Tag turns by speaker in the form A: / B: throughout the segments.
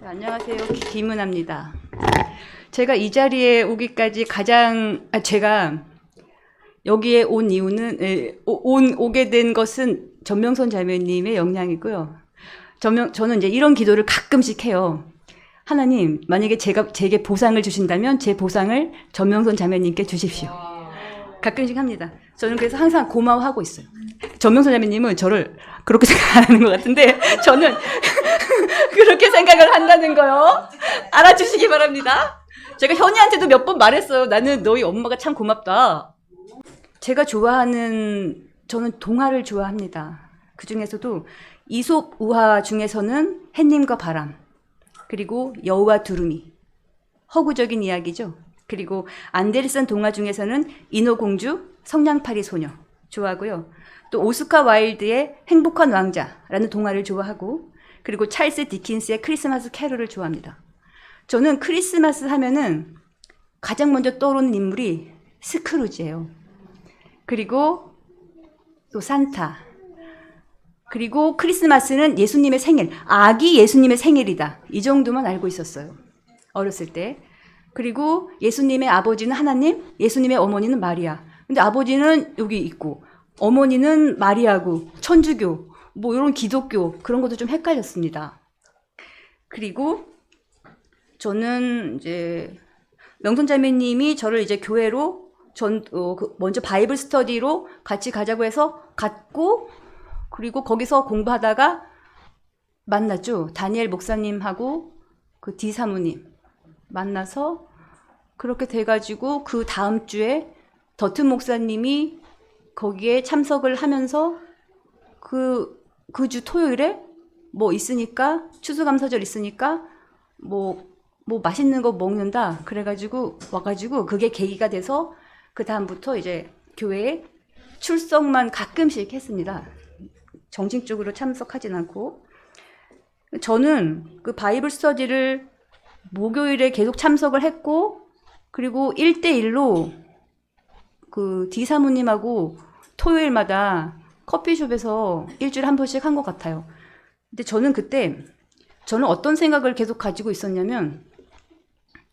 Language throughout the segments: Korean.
A: 네, 안녕하세요. 기- 김은아입니다. 제가 이 자리에 오기까지 가장 아, 제가 여기에 온 이유는 에, 오- 온 오게 된 것은 전명선 자매님의 영향이고요. 전명 저는 이제 이런 기도를 가끔씩 해요. 하나님, 만약에 제가 제게 보상을 주신다면 제 보상을 전명선 자매님께 주십시오. 가끔씩 합니다. 저는 그래서 항상 고마워하고 있어요. 전명선 자매님은 저를 그렇게 생각 안 하는 것 같은데 저는 그렇게 생각을 한다는 거요. 알아주시기 바랍니다. 제가 현이한테도 몇 번 말했어요. 나는 너희 엄마가 참 고맙다. 제가 좋아하는 저는 동화를 좋아합니다. 그 중에서도 이솝 우화 중에서는 햇님과 바람 그리고 여우와 두루미 허구적인 이야기죠. 그리고 안데르슨 동화 중에서는 인어공주, 성냥팔이 소녀 좋아하고요. 또 오스카 와일드의 행복한 왕자라는 동화를 좋아하고 그리고 찰스 디킨스의 크리스마스 캐롤을 좋아합니다. 저는 크리스마스 하면은 가장 먼저 떠오르는 인물이 스크루지예요. 그리고 또 산타. 그리고 크리스마스는 예수님의 생일, 아기 예수님의 생일이다. 이 정도만 알고 있었어요. 어렸을 때. 그리고 예수님의 아버지는 하나님, 예수님의 어머니는 마리아. 근데 아버지는 여기 있고, 어머니는 마리아고, 천주교, 뭐 이런 기독교, 그런 것도 좀 헷갈렸습니다. 그리고 저는 이제 명선자매님이 저를 이제 교회로 전, 어, 그 먼저 바이블 스터디로 같이 가자고 해서 갔고, 그리고 거기서 공부하다가 만났죠. 다니엘 목사님하고 그디 사모님 만나서 그렇게 돼가지고 그 다음 주에 더튼 목사님이 거기에 참석을 하면서 그, 그 주 토요일에 뭐 있으니까, 추수감사절 있으니까 뭐, 뭐 맛있는 거 먹는다. 그래가지고 와가지고 그게 계기가 돼서 그 다음부터 이제 교회에 출석만 가끔씩 했습니다. 정식적으로 참석하진 않고. 저는 그 바이블 스터디를 목요일에 계속 참석을 했고, 그리고 1대1로 그 디사모님하고 토요일마다 커피숍에서 일주일에 한 번씩 한 것 같아요. 근데 저는 그때, 저는 어떤 생각을 계속 가지고 있었냐면,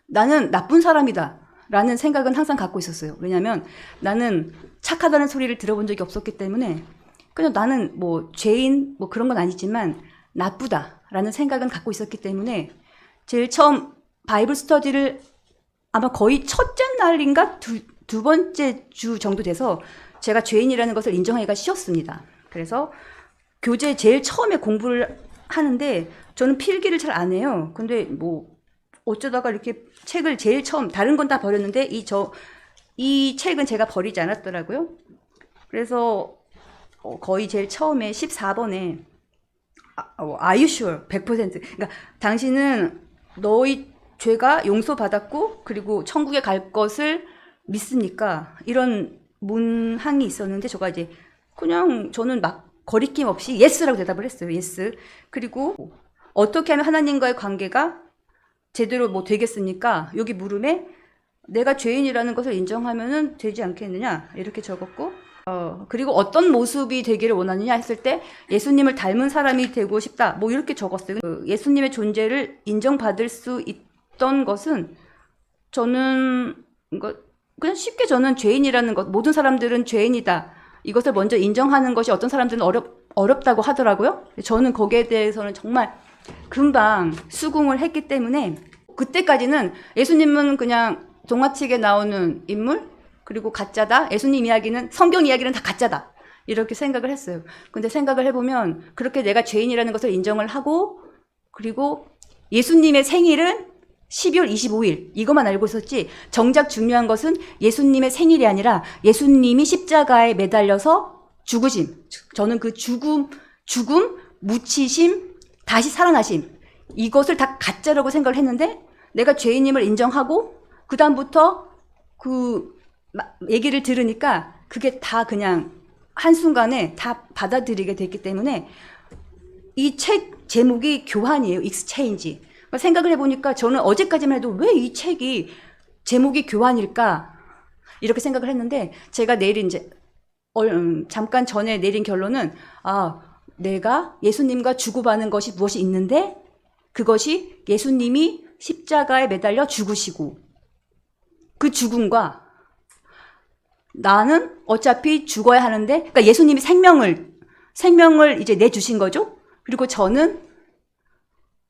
A: 나는 나쁜 사람이다. 라는 생각은 항상 갖고 있었어요. 왜냐면 나는 착하다는 소리를 들어본 적이 없었기 때문에 그냥 나는 뭐 죄인 뭐 그런 건 아니지만 나쁘다 라는 생각은 갖고 있었기 때문에 제일 처음 바이블 스터디를 아마 거의 첫째 날인가 두, 두 번째 주 정도 돼서 제가 죄인이라는 것을 인정하기가 쉬웠습니다. 그래서 교재 제일 처음에 공부를 하는데 저는 필기를 잘 안 해요. 근데 뭐 어쩌다가 이렇게 책을 제일 처음 다른 건 다 버렸는데 이 저이 책은 제가 버리지 않았더라고요. 그래서 어, 거의 제일 처음에 14번에 아, 어, Are you sure? 100% 그러니까 당신은 너의 죄가 용서받았고 그리고 천국에 갈 것을 믿습니까? 이런 문항이 있었는데 저가 이제 그냥 저는 막 거리낌 없이 예스라고 대답을 했어요. 예스. 그리고 어떻게 하면 하나님과의 관계가 제대로 뭐 되겠습니까? 여기 물음에 내가 죄인이라는 것을 인정하면은 되지 않겠느냐 이렇게 적었고 어 그리고 어떤 모습이 되기를 원하느냐 했을 때 예수님을 닮은 사람이 되고 싶다 뭐 이렇게 적었어요. 그 예수님의 존재를 인정받을 수 있던 것은 저는 이거 그냥 쉽게 저는 죄인이라는 것 모든 사람들은 죄인이다 이것을 먼저 인정하는 것이 어떤 사람들은 어렵 어렵다고 하더라고요. 저는 거기에 대해서는 정말 금방 수긍을 했기 때문에 그때까지는 예수님은 그냥 동화책에 나오는 인물 그리고 가짜다. 예수님 이야기는 성경 이야기는 다 가짜다. 이렇게 생각을 했어요. 근데 생각을 해보면 그렇게 내가 죄인이라는 것을 인정을 하고 그리고 예수님의 생일은 12월 25일 이것만 알고 있었지 정작 중요한 것은 예수님의 생일이 아니라 예수님이 십자가에 매달려서 죽으심. 저는 그 죽음, 죽음, 묻히심, 다시 살아나심. 이것을 다 가짜라고 생각을 했는데 내가 죄인임을 인정하고 그 다음부터 그 마- 얘기를 들으니까 그게 다 그냥 한순간에 다 받아들이게 됐기 때문에 이 책 제목이 교환이에요. 익스체인지. 그러니까 생각을 해보니까 저는 어제까지만 해도 왜 이 책이 제목이 교환일까? 이렇게 생각을 했는데 제가 내린 이제 얼- 음, 잠깐 전에 내린 결론은 아 내가 예수님과 주고받는 것이 무엇이 있는데 그것이 예수님이 십자가에 매달려 죽으시고 그 죽음과 나는 어차피 죽어야 하는데 그러니까 예수님이 생명을 생명을 이제 내 주신 거죠. 그리고 저는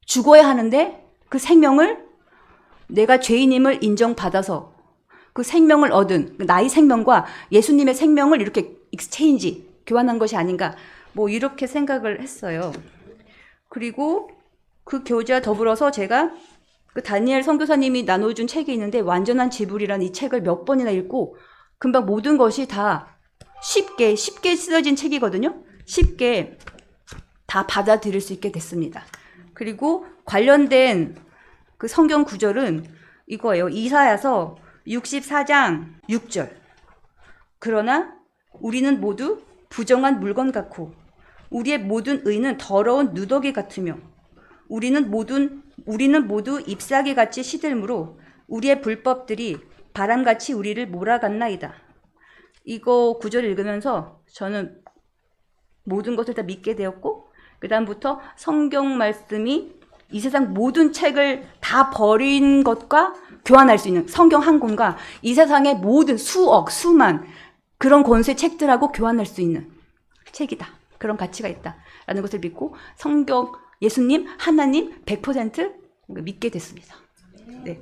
A: 죽어야 하는데 그 생명을 내가 죄인임을 인정받아서 그 생명을 얻은 그 나의 생명과 예수님의 생명을 이렇게 익스체인지 교환한 것이 아닌가 뭐 이렇게 생각을 했어요. 그리고 그 교재와 더불어서 제가 그 다니엘 선교사님이 나눠준 책이 있는데 완전한 지불이라는 이 책을 몇 번이나 읽고 금방 모든 것이 다 쉽게 쉽게 쓰여진 책이거든요. 쉽게 다 받아들일 수 있게 됐습니다. 그리고 관련된 그 성경 구절은 이거예요. 이사야서 64장 6절. 그러나 우리는 모두 부정한 물건 같고 우리의 모든 의는 더러운 누더기 같으며 우리는 모든 우리는 모두 잎사귀 같이 시들므로 우리의 불법들이 바람같이 우리를 몰아갔나이다. 이거 구절 읽으면서 저는 모든 것을 다 믿게 되었고 그 다음부터 성경 말씀이 이 세상 모든 책을 다 버린 것과 교환할 수 있는 성경 한 권과 이 세상의 모든 수억 수만 그런 권수의 책들하고 교환할 수 있는 책이다. 그런 가치가 있다 라는 것을 믿고 성경 예수님 하나님 100% 믿게 됐습니다. 네.